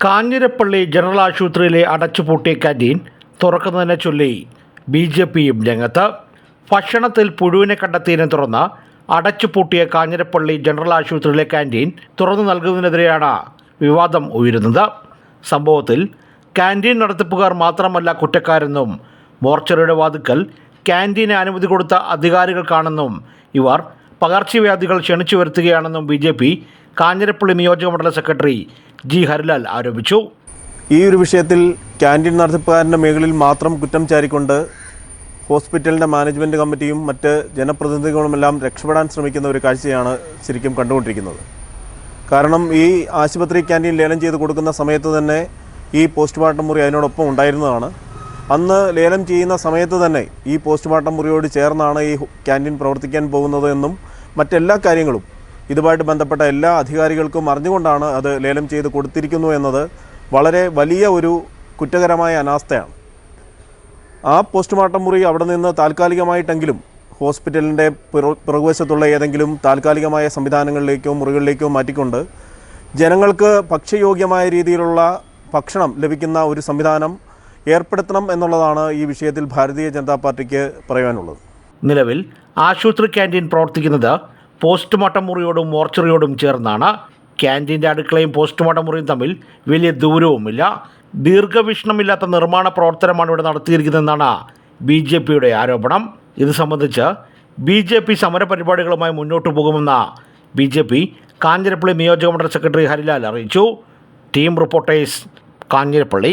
Kanjirappally general ആശുപത്രിയിലെ അടച്ചുപൂട്ടിയ canteen തുറക്കുന്നതിനെ ചൊല്ലി B J പിയും രംഗത്ത്. ഭക്ഷണത്തിൽ പുഴുവിനെ കണ്ടെത്തിയതിനെ തുടർന്ന് അടച്ചുപൂട്ടിയ കാഞ്ഞിരപ്പള്ളി ജനറൽ ആശുപത്രിയിലെ കാന്റീൻ തുറന്നു നൽകുന്നതിനെതിരെയാണ് വിവാദം ഉയരുന്നത്. സംഭവത്തിൽ കാന്റീൻ നടത്തിപ്പുകാർ മാത്രമല്ല കുറ്റക്കാരെന്നും മോർച്ചറിയുടെ വാതുക്കൽ ക്യാന്റീന് അനുമതി കൊടുത്ത അധികാരികൾക്കാണെന്നും ഇവർ പകർച്ചവ്യാധികൾ ക്ഷണിച്ചു വരുത്തുകയാണെന്നും ബി ജെ പി കാഞ്ഞിരപ്പള്ളി നിയോജക മണ്ഡല സെക്രട്ടറി ജി ഹരിലാൽ ആരോപിച്ചു. ഈ ഒരു വിഷയത്തിൽ ക്യാന്റീൻ നടത്തിപ്പുകാരന്റെ മേഖലയിൽ മാത്രം കുറ്റം ചാരിക്കൊണ്ട് ഹോസ്പിറ്റലിന്റെ മാനേജ്മെന്റ് കമ്മിറ്റിയും മറ്റ് ജനപ്രതിനിധികളുമെല്ലാം രക്ഷപ്പെടാൻ ശ്രമിക്കുന്ന ഒരു കാഴ്ചയാണ് ശരിക്കും കണ്ടുകൊണ്ടിരിക്കുന്നത്. കാരണം ഈ ആശുപത്രി ക്യാന്റീൻ ലേലം ചെയ്ത് കൊടുക്കുന്ന സമയത്ത് തന്നെ ഈ പോസ്റ്റ്മോർട്ടം മുറി അതിനോടൊപ്പം ഉണ്ടായിരുന്നതാണ്. അന്ന് ലേലം ചെയ്യുന്ന സമയത്ത് തന്നെ ഈ പോസ്റ്റ്മോർട്ടം മുറിയോട് ചേർന്നാണ് ഈ ക്യാന്റീൻ പ്രവർത്തിക്കാൻ പോകുന്നത് എന്നും മറ്റെല്ലാ കാര്യങ്ങളും ഇതുമായിട്ട് ബന്ധപ്പെട്ട എല്ലാ അധികാരികൾക്കും അറിഞ്ഞുകൊണ്ടാണ് അത് ലേലം ചെയ്ത് കൊടുത്തിരിക്കുന്നു എന്നത് വളരെ വലിയ ഒരു കുറ്റകരമായ അനാസ്ഥയാണ്. ആ പോസ്റ്റ്മോർട്ടം മുറി അവിടെ നിന്ന് താൽക്കാലികമായിട്ടെങ്കിലും ഹോസ്പിറ്റലിന്റെ പുറകുവശത്തുള്ള ഏതെങ്കിലും താൽക്കാലികമായ സംവിധാനങ്ങളിലേക്കോ മുറികളിലേക്കോ മാറ്റിക്കൊണ്ട് ജനങ്ങൾക്ക് ഭക്ഷ്യയോഗ്യമായ രീതിയിലുള്ള ഭക്ഷണം ലഭിക്കുന്ന ഒരു സംവിധാനം ഏർപ്പെടുത്തണം എന്നുള്ളതാണ് ഈ വിഷയത്തിൽ ഭാരതീയ ജനതാ പാർട്ടിക്ക് പറയാനുള്ളത്. നിലവിൽ ആശുപത്രി ക്യാന്റീൻ പ്രവർത്തിക്കുന്നത് പോസ്റ്റ്മോർട്ടം മുറിയോടും മോർച്ചറിയോടും ചേർന്നാണ് ക്യാന്റീന്റെ അടുക്കളയും പോസ്റ്റ്മോർട്ടം മുറിയും തമ്മിൽ വലിയ ദൂരവുമില്ല. ദീർഘവീക്ഷണമില്ലാത്ത നിർമ്മാണ പ്രവർത്തനമാണ് ഇവിടെ നടത്തിയിരിക്കുന്നതെന്നാണ് ബി ജെ പിയുടെ ആരോപണം. ഇത് സംബന്ധിച്ച് ബി ജെ പി സമരപരിപാടികളുമായി മുന്നോട്ട് പോകുമെന്ന് ബി ജെ പി കാഞ്ഞിരപ്പള്ളി നിയോജകമണ്ഡല സെക്രട്ടറി ഹരിലാൽ അറിയിച്ചു. Team reporters Kanjirappally.